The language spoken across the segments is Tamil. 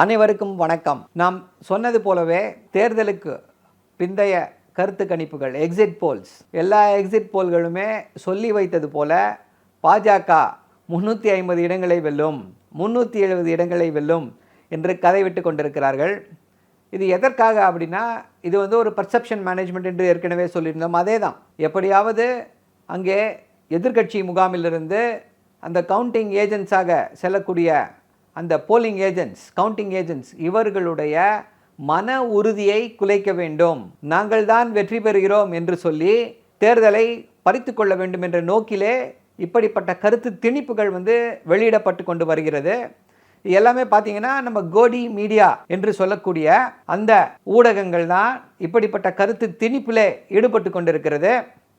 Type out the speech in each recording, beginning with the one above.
அனைவருக்கும் வணக்கம். நாம் சொன்னது போலவே தேர்தலுக்கு பிந்தைய கருத்து கணிப்புகள் எக்ஸிட் போல்ஸ் எல்லா எக்ஸிட் போல்களுமே சொல்லி வைத்தது போல பாஜக முன்னூற்றி ஐம்பது இடங்களை வெல்லும் முன்னூற்றி எழுபது இடங்களை வெல்லும் என்று கதை விட்டு கொண்டிருக்கிறார்கள். இது எதற்காக அப்படின்னா இது வந்து ஒரு பர்செப்ஷன் மேனேஜ்மெண்ட் என்று ஏற்கனவே சொல்லியிருந்தோம். அதே தான் எப்படியாவது அங்கே எதிர்க்கட்சி முகாமிலிருந்து அந்த கவுண்டிங் ஏஜென்ட்ஸாக செல்லக்கூடிய அந்த போலிங் ஏஜென்ட்ஸ் கவுண்டிங் ஏஜென்ட்ஸ் இவர்களுடைய மன உறுதியை குலைக்க வேண்டும். நாங்கள் தான் வெற்றி பெறுகிறோம் என்று சொல்லி தேர்தலை பறித்து கொள்ள வேண்டும் என்ற நோக்கிலே இப்படிப்பட்ட கருத்து திணிப்புகள் வந்து வெளியிடப்பட்டு கொண்டு வருகிறது. எல்லாமே பார்த்தீங்கன்னா நம்ம கோடி மீடியா என்று சொல்லக்கூடிய அந்த ஊடகங்கள் தான் இப்படிப்பட்ட கருத்து திணிப்பிலே ஈடுபட்டு கொண்டிருக்கிறது.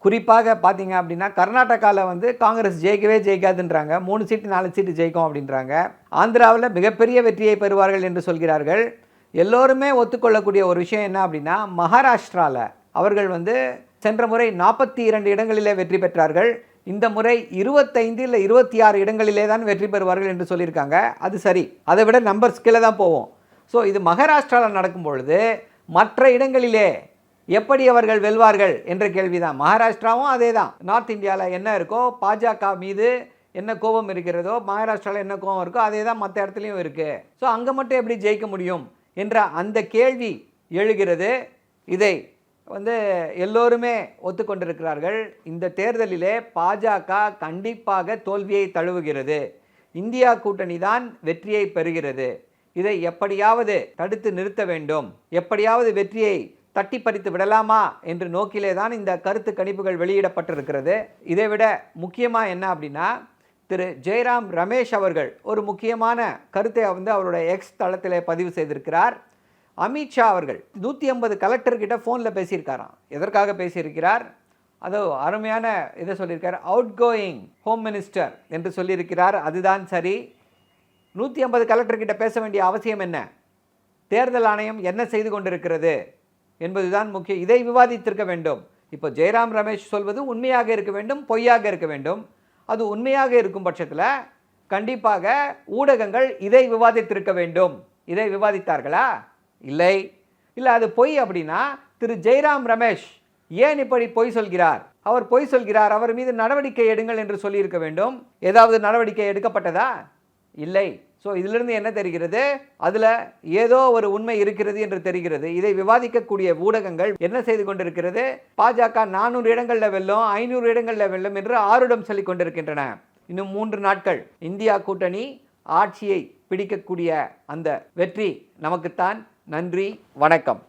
குறிப்பாக பார்த்தீங்க அப்படின்னா கர்நாடகாவில் வந்து காங்கிரஸ் ஜெயிக்கவே ஜெயிக்காதுன்றாங்க. மூணு சீட்டு நாலு சீட்டு ஜெயிக்கும் அப்படின்றாங்க. ஆந்திராவில் மிகப்பெரிய வெற்றியை பெறுவார்கள் என்று சொல்கிறார்கள். எல்லோருமே ஒத்துக்கொள்ளக்கூடிய ஒரு விஷயம் என்ன அப்படின்னா மகாராஷ்டிராவில் அவர்கள் வந்து சென்ற முறை நாற்பத்தி இரண்டு இடங்களிலே வெற்றி பெற்றார்கள். இந்த முறை இருபத்தைந்து இல்லை இருபத்தி ஆறு இடங்களிலே தான் வெற்றி பெறுவார்கள் என்று சொல்லியிருக்காங்க. அது சரி. அதை விட நம்பர்ஸ் கீழே தான் போவோம். ஸோ இது மகாராஷ்டிராவில் நடக்கும் பொழுது மற்ற இடங்களிலே எப்படி அவர்கள் வெல்வார்கள் என்ற கேள்விதான். மகாராஷ்டிராவும் அதே தான் நார்த் இந்தியாவில் என்ன இருக்கோ பாஜக மீது என்ன கோபம் இருக்கிறதோ மகாராஷ்டிராவில் என்ன கோபம் இருக்கோ அதே தான் மற்ற இடத்துலையும் இருக்குது ஸோ அங்கே மட்டும் எப்படி ஜெயிக்க முடியும் என்ற அந்த கேள்வி எழுகிறது. இதை வந்து எல்லோருமே ஒத்துக்கொண்டிருக்கிறார்கள். இந்த தேர்தலிலே பாஜக கண்டிப்பாக தோல்வியை தழுவுகிறது. இந்தியா கூட்டணி தான் வெற்றியை பெறுகிறது. இதை எப்படியாவது தடுத்து நிறுத்த வேண்டும். எப்படியாவது வெற்றியை தட்டி பறித்து விடலாமா என்று நோக்கிலே தான் இந்த கருத்து கணிப்புகள் வெளியிடப்பட்டிருக்கிறது. இதை விட முக்கியமாக என்ன அப்படின்னா திரு. ஜெயராம் ரமேஷ் அவர்கள் ஒரு முக்கியமான கருத்தை வந்து அவருடைய எக்ஸ் தளத்தில் பதிவு செய்திருக்கிறார். அமித்ஷா அவர்கள் நூற்றி ஐம்பது கலெக்டர்கிட்ட ஃபோனில் பேசியிருக்காராம். எதற்காக பேசியிருக்கிறார்? அதோ அருமையான இதை சொல்லியிருக்கார் அவுட் கோயிங் ஹோம் மினிஸ்டர் என்று சொல்லியிருக்கிறார். அதுதான் சரி. நூற்றி ஐம்பது கலெக்டர்கிட்ட பேச வேண்டிய அவசியம் என்ன? தேர்தல் ஆணையம் என்ன செய்து கொண்டிருக்கிறது? என்பதுதான் முக்கியம். இதை விவாதித்திருக்க வேண்டும். இப்போ ஜெயராம் ரமேஷ் சொல்வது உண்மையாக இருக்க வேண்டும் பொய்யாக இருக்க வேண்டும். அது உண்மையாக இருக்கும் பட்சத்தில் கண்டிப்பாக ஊடகங்கள் இதை விவாதித்திருக்க வேண்டும். இதை விவாதித்தார்களா? இல்லை. இல்லை அது பொய் அப்படின்னா திரு ஜெயராம் ரமேஷ் ஏன் இப்படி பொய் சொல்கிறார்? அவர் பொய் சொல்கிறார் அவர் மீது நடவடிக்கை எடுங்கள் என்று சொல்லியிருக்க வேண்டும். ஏதாவது நடவடிக்கை எடுக்கப்பட்டதா? இல்லை. ஸோ இதிலிருந்து என்ன தெரிகிறது? அதில் ஏதோ ஒரு உண்மை இருக்கிறது என்று தெரிகிறது. இதை விவாதிக்கக்கூடிய ஊடகங்கள் என்ன செய்து கொண்டிருக்கிறது? பாஜக நானூறு இடங்களில் வெல்லும் ஐநூறு இடங்களில் வெல்லும் என்று ஆருடம் சொல்லிக் கொண்டிருக்கின்றன. இன்னும் மூன்று நாட்கள். இந்தியா கூட்டணி ஆட்சியை பிடிக்கக்கூடிய அந்த வெற்றி. நமக்குத்தான் நன்றி வணக்கம்.